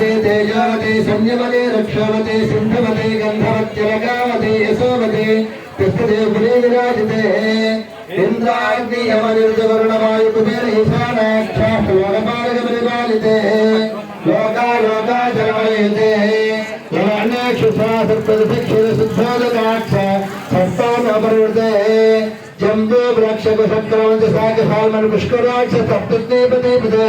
ధూమవతే తేజావతే సంయమతే రక్షోవతే సింధవతే గంధవత్యలకావతే యశోవతే తిష్టతే పురే విరాజితే ఇంద్రాగ్నియమనిర్జవరుణవాయు కుబేర ఈశానాక్షాష్టలోకపాలక పరిపాలితే లోకా లోకా జనమయతే శుద్ధోదకాక్ష సత్తానపరివృతే జంబూ వృక్షకు సక్రమంత సాగసాల్మన్ పుష్కరాక్ష సప్తద్వీపదీపదే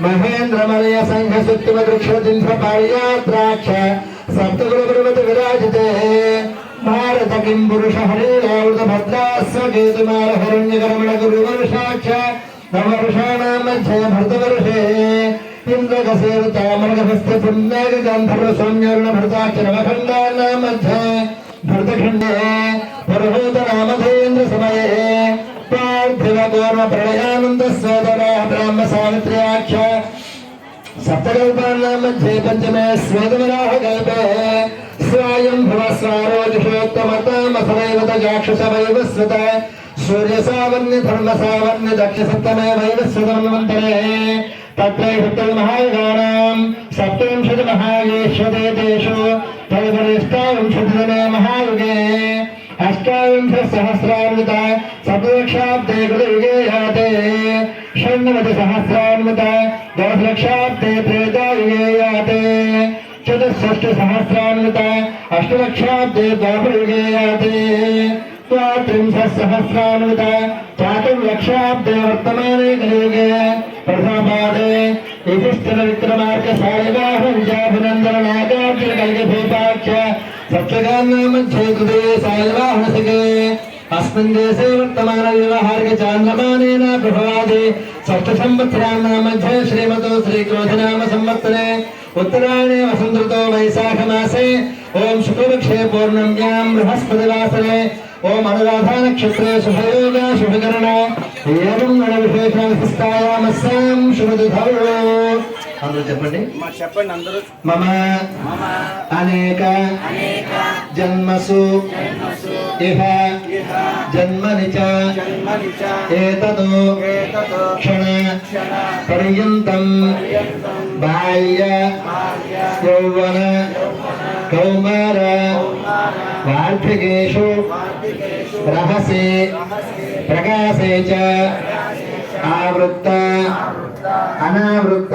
మహేంద్రమలయ సంఘ సుత్తిమ వృక్షదింధ పారియాత్రాక్ష సప్తగురుపర్వత విరాజితే. భారత కిం పురుష హరిరావృత భద్రాస్వ కేతుమాల హరణ్యకరమణ గురువర్షాక్ష నవవర్షాణాం మధ్య భర్తవర్షే ఇంద్రకసేరు తామరగస్త పుణ్యాగ గంధర్వ సౌమ్యరుణ భరతాక్ష నవఖండానాం మధ్య భరతఖండే పరహూత నామధేంద్ర సమయే పార్థివ గోర్వ ప్రళయా सप्तकल्पानां मध्ये पञ्चमे स्वेदवराहकल्पे स्वायं भव स्वारोजुषोत्तमतामसदैवतजाक्षसवैवस्वत सूर्यसावन्यधर्मसावन्यदक्षसप्तमे वैवस्वतमन्वन्तरे तत्रैषुत्तमहायुगानां सप्तविंशतिमहायुगेष्वते तेषु तदुपरिष्टाविंशतितमे महायुगे अष्टाविंशत्सहस्रामृत सप्तदक्षाब्दे कृतयुगे याते షణ్ణవతి సహస్రాన్విత దశలక్షాబ్దే త్రేతాయుగేయాతే చతుషష్టి సహస్రాన్విత అష్టలక్షాబ్దే ద్వాపరయుగేయాతే त्रिंशत् सहस्रान्वित चातुर्लक्षाब्दे वर्तमाने कलियुगे प्रथमपादे युधिष्ठिरविक्रमार्कसायिवाह विजाभिनन्दननागार्जुनकल्यभूपाख्य सप्तगान्नामध्ये कृते सायिवाहसिके अस्मिन् देशे वर्तमान व्यवहारिक चान्द्रमानेन प्रभवादि षष्ठ संवत्सराणां मध्ये श्रीमतो श्रीक्रोधनाम संवत्सरे उत्तरायणे वसन्तऋतो वैशाख मासे ओम शुक्लपक्षे पौर्णम्यां बृहस्पतिवासरे ओम अनुराधा नक्षत्रे शुभयोग शुभकरण एवं गणविशेषविशिष्टायामस्यां शुभदुधौ అందరూ చెప్పండి మా చెప్పండి అందరూ మమ అనేక జన్మసు ఇహ జన్మని చ ఏతదు క్షణ పర్యంతం బాల్య యౌవన కౌమార వార్ధకేషు రహసే ప్రకాశే చ ఆవృత్త అనావృత్త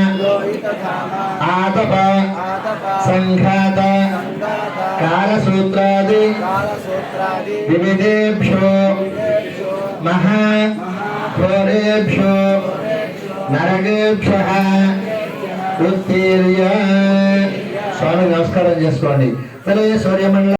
ఆతప సంఘాత కాలసూత్రాది వివిధేభ్యో మహా నరకేభ్య ఉత్తీర్య స్వామి నమస్కారం చేసుకోండి। సరే సూర్యమండలం।